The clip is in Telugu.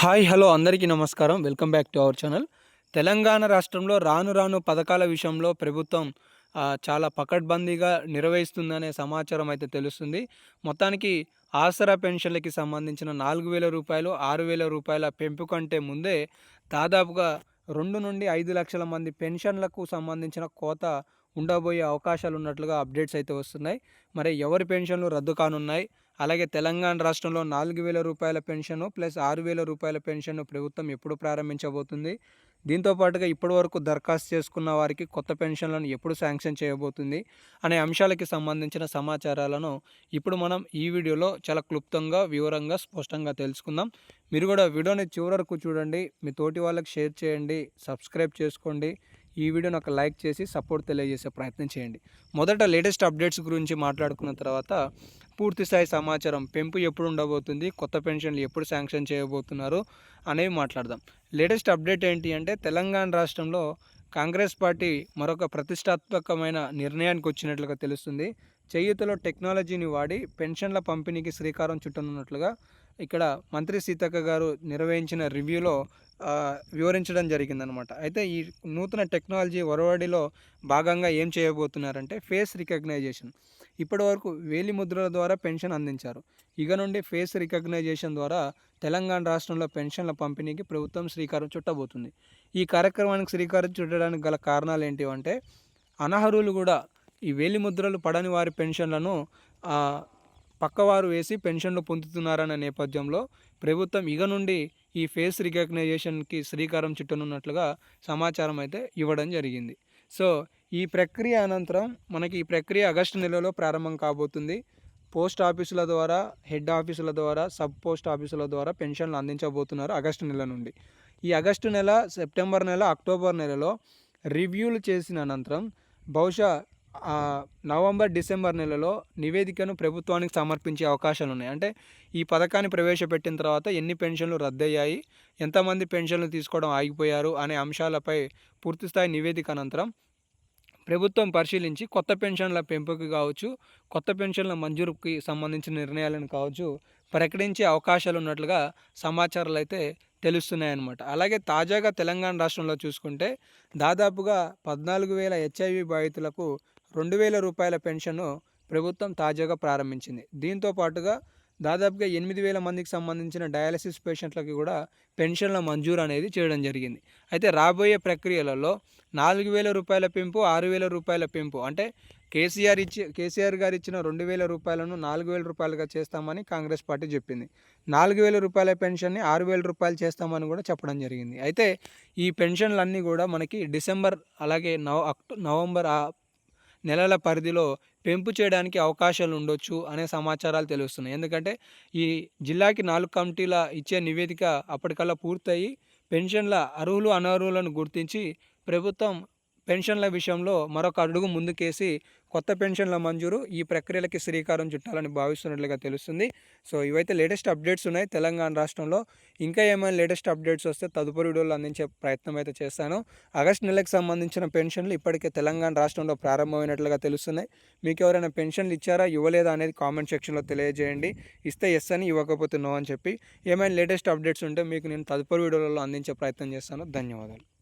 హాయ్ హలో అందరికీ నమస్కారం. Welcome back to our channel. Telangana రాష్ట్రంలో రాను రాను పథకాల విషయంలో ప్రభుత్వం చాలా పకడ్బందీగా నిర్వహిస్తుందనే సమాచారం అయితే తెలుస్తుంది. మొత్తానికి ఆసరా పెన్షన్లకి సంబంధించిన నాలుగు వేల రూపాయలు ఆరు వేల రూపాయల పెంపు కంటే ముందే దాదాపుగా రెండు నుండి ఐదు లక్షల మంది పెన్షన్లకు సంబంధించిన కోత ఉండబోయే అవకాశాలు ఉన్నట్లుగా అప్డేట్స్ అయితే వస్తున్నాయి. మరి ఎవరి పెన్షన్లు రద్దు కానున్నాయి? అలాగే తెలంగాణ రాష్ట్రంలో నాలుగు వేల రూపాయల పెన్షన్ ప్లస్ ఆరు వేల రూపాయల పెన్షన్ ప్రభుత్వం ఎప్పుడు ప్రారంభించబోతుంది? దీంతో పాటుగా ఇప్పటి వరకు దరఖాస్తు చేసుకున్న వారికి కొత్త పెన్షన్లను ఎప్పుడు శాంక్షన్ చేయబోతుంది? అనే అంశాలకి సంబంధించిన సమాచారాలను ఇప్పుడు మనం ఈ వీడియోలో చాలా క్లుప్తంగా వివరంగా స్పష్టంగా తెలుసుకుందాం. మీరు కూడా వీడియోని చివరి వరకు చూడండి. మీ తోటి వాళ్ళకి షేర్ చేయండి. సబ్స్క్రైబ్ చేసుకోండి. ఈ వీడియోని ఒక లైక్ చేసి సపోర్ట్ తెలియజేసే ప్రయత్నం చేయండి. మొదట లేటెస్ట్ అప్డేట్స్ గురించి మాట్లాడుకున్న తర్వాత పూర్తి స్థాయి సమాచారం పెంపు ఎప్పుడు ఉండబోతుంది కొత్త పెన్షన్లు ఎప్పుడు శాంక్షన్ చేయబోతున్నారు అనేవి మాట్లాడదాం. లేటెస్ట్ అప్డేట్ ఏంటి అంటే తెలంగాణ రాష్ట్రంలో కాంగ్రెస్ పార్టీ మరొక ప్రతిష్టాత్మకమైన నిర్ణయానికి వచ్చినట్లుగా తెలుస్తుంది. చేయూతలో టెక్నాలజీని వాడి పెన్షన్ల పంపిణీకి శ్రీకారం చుట్టనున్నట్లుగా ఇక్కడ మంత్రి సీతక్క గారు నిర్వహించిన రివ్యూలో వివరించడం జరిగిందనమాట అయితే ఈ నూతన టెక్నాలజీ ఒరవడిలో భాగంగా ఏం చేయబోతున్నారంటే ఫేస్ రికగ్నైజేషన్. ఇప్పటి వరకు వేలి ముద్రల ద్వారా పెన్షన్ అందించారు. ఇక నుండి ఫేస్ రికగ్నైజేషన్ ద్వారా తెలంగాణ రాష్ట్రంలో పెన్షన్ల పంపిణీకి ప్రభుత్వం శ్రీకారం చుట్టబోతుంది. ఈ కార్యక్రమానికి శ్రీకారం చుట్టడానికి గల కారణాలు ఏంటి అంటే అనర్హులు కూడా ఈ వేలి ముద్రలు పడని వారి పెన్షన్లను పక్కవారు వేసి పెన్షన్లు పొందుతున్నారన్న నేపథ్యంలో ప్రభుత్వం ఇక నుండి ఈ ఫేస్ రికగ్నైజేషన్కి శ్రీకారం చుట్టనున్నట్లుగా సమాచారం అయితే ఇవ్వడం జరిగింది. సో ఈ ప్రక్రియ అనంతరం మనకి ఈ ప్రక్రియ ఆగస్టు నెలలో ప్రారంభం కాబోతుంది. పోస్ట్ ఆఫీసుల ద్వారా హెడ్ ఆఫీసుల ద్వారా సబ్ పోస్ట్ ఆఫీసుల ద్వారా పెన్షన్లు అందించబోతున్నారు ఆగస్టు నెల నుండి. ఈ ఆగస్టు నెల సెప్టెంబర్ నెల అక్టోబర్ నెలలో రివ్యూలు చేసిన అనంతరం బహుశా నవంబర్ డిసెంబర్ నెలలో నివేదికను ప్రభుత్వానికి సమర్పించే అవకాశాలు ఉన్నాయి అంటే ఈ పథకాన్ని ప్రవేశపెట్టిన తర్వాత ఎన్ని పెన్షన్లు రద్దయ్యాయి ఎంతమంది పెన్షన్లు తీసుకోవడం ఆగిపోయారు అనే అంశాలపై పూర్తిస్థాయి నివేదిక అనంతరం ప్రభుత్వం పరిశీలించి కొత్త పెన్షన్ల పెంపుకి కావచ్చు కొత్త పెన్షన్ల మంజూరుకి సంబంధించిన నిర్ణయాలను కావచ్చు ప్రకటించే అవకాశాలు ఉన్నట్లుగా సమాచారాలు అయితే తెలుస్తున్నాయన్నమాట. అలాగే తాజాగా తెలంగాణ రాష్ట్రంలో చూసుకుంటే దాదాపుగా పద్నాలుగు వేల హెచ్ఐవి బాధితులకు రెండు వేల రూపాయల పెన్షన్ను ప్రభుత్వం తాజాగా ప్రారంభించింది. దీంతో పాటుగా దాదాపుగా ఎనిమిది వేల మందికి సంబంధించిన డయాలసిస్ పేషెంట్లకి కూడా పెన్షన్ల మంజూరు అనేది చేయడం జరిగింది. అయితే రాబోయే ప్రక్రియలలో నాలుగు వేల రూపాయల పెంపు ఆరు వేల రూపాయల పెంపు అంటే కేసీఆర్ ఇచ్చి కేసీఆర్ గారు ఇచ్చిన రెండు వేల రూపాయలను నాలుగు వేల రూపాయలుగా చేస్తామని కాంగ్రెస్ పార్టీ చెప్పింది. నాలుగు వేల రూపాయల పెన్షన్ని ఆరు వేల రూపాయలు చేస్తామని కూడా చెప్పడం జరిగింది. అయితే ఈ పెన్షన్లన్నీ కూడా మనకి డిసెంబర్ అలాగే నవ అక్టో నవంబర్ నెలల పరిధిలో పెంపు చేయడానికి అవకాశాలు ఉండొచ్చు అనే సమాచారాలు తెలుస్తున్నాయి. ఎందుకంటే ఈ జిల్లాకి నాలుగు కమిటీల ఇచ్చే నివేదిక అప్పటికల్లా పూర్తయి పెన్షన్ల అర్హులు అనర్హులను గుర్తించి ప్రభుత్వం పెన్షన్ల విషయంలో మరొక అడుగు ముందుకేసి కొత్త పెన్షన్ల మంజూరు ఈ ప్రక్రియలకి శ్రీకారం చుట్టాలని భావిస్తున్నట్లుగా తెలుస్తుంది. సో ఇవైతే లేటెస్ట్ అప్డేట్స్ ఉన్నాయి తెలంగాణ రాష్ట్రంలో. ఇంకా ఏమైనా లేటెస్ట్ అప్డేట్స్ వస్తే తదుపరి వీడియోలు అందించే ప్రయత్నం అయితే చేస్తాను. ఆగస్ట్ నెలకు సంబంధించిన పెన్షన్లు ఇప్పటికే తెలంగాణ రాష్ట్రంలో ప్రారంభమైనట్లుగా తెలుస్తున్నాయి. మీకు ఎవరైనా పెన్షన్లు ఇచ్చారా ఇవ్వలేదా అనేది కామెంట్ సెక్షన్లో తెలియజేయండి. ఇస్తే ఎస్ అని ఇవ్వకపోతే నో అని చెప్పి. ఏమైనా లేటెస్ట్ అప్డేట్స్ ఉంటే మీకు నేను తదుపరి వీడియోలలో అందించే ప్రయత్నం చేస్తాను. ధన్యవాదాలు.